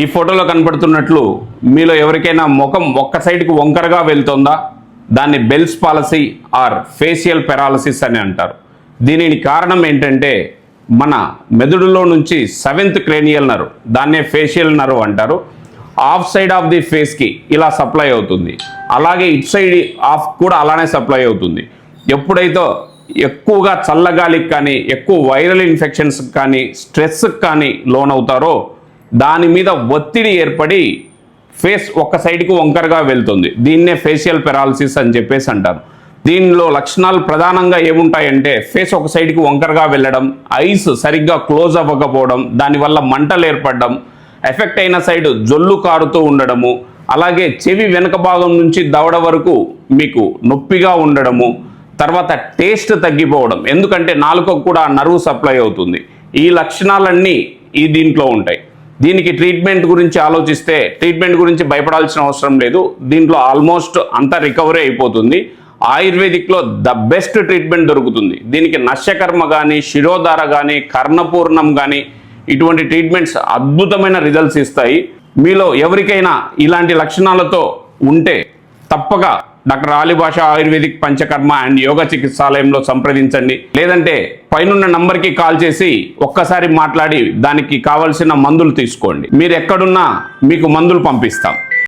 ఈ ఫోటోలో కనపడుతున్నట్లు మీలో ఎవరికైనా ముఖం ఒక్క సైడ్కి వంకరగా వెళ్తుందా? దాన్ని Bell's palsy or facial paralysis అని అంటారు. దీనికి కారణం ఏంటంటే మన మెదడులో నుంచి సెవెంత్ క్రేనియల్ నరు దాన్నే ఫేషియల్ నరు అంటారు. ఆఫ్ సైడ్ ఆఫ్ ది ఫేస్కి ఇలా సప్లై అవుతుంది. అలాగే ఇట్ సైడ్ ఆఫ్ కూడా అలానే సప్లై అవుతుంది. ఎప్పుడైతే ఎక్కువగా చల్లగాలికి కానీ ఎక్కువ వైరల్ ఇన్ఫెక్షన్స్ కానీ స్ట్రెస్కి కానీ లోనవుతారో దాని మీద ఒత్తిడి ఏర్పడి ఫేస్ ఒక్క సైడ్కి వంకరగా వెళ్తుంది. దీన్నే ఫేషియల్ పెరాలసిస్ అని చెప్పేసి అంటారు. దీనిలో లక్షణాలు ప్రధానంగా ఏముంటాయంటే ఫేస్ ఒక సైడ్కి వంకరగా వెళ్ళడం ఐస్ సరిగ్గా క్లోజ్ అవ్వకపోవడం దానివల్ల మంటలు ఏర్పడడం ఎఫెక్ట్ అయిన సైడ్ జొల్లు కారుతూ ఉండడము అలాగే చెవి వెనుక భాగం నుంచి దవడ వరకు మీకు నొప్పిగా ఉండడము తర్వాత టేస్ట్ తగ్గిపోవడం. ఎందుకంటే నాలుకకు కూడా నరువు సప్లై అవుతుంది. ఈ లక్షణాలన్నీ ఈ దీంట్లో ఉంటాయి. దీనికి ట్రీట్మెంట్ గురించి ఆలోచిస్తే ట్రీట్మెంట్ గురించి భయపడాల్సిన అవసరం లేదు. దీంట్లో ఆల్మోస్ట్ అంతా రికవరీ అయిపోతుంది. ఆయుర్వేదిక్లో ద బెస్ట్ ట్రీట్మెంట్ దొరుకుతుంది. దీనికి నశ్యకర్మ కానీ శిరోధార కానీ కర్ణపూర్ణం కానీ ఇటువంటి ట్రీట్మెంట్స్ అద్భుతమైన రిజల్ట్స్ ఇస్తాయి. మీలో ఎవరికైనా ఇలాంటి లక్షణాలతో ఉంటే తప్పక doctor Alibhasha ayurvedic Panchakarma and yoga చికిత్సాలయంలో సంప్రదించండి. లేదంటే పైనున్న నంబర్కి కాల్ చేసి ఒక్కసారి మాట్లాడి దానికి కావలసిన మందులు తీసుకోండి. మీరు ఎక్కడున్నా మీకు మందులు పంపిస్తాం.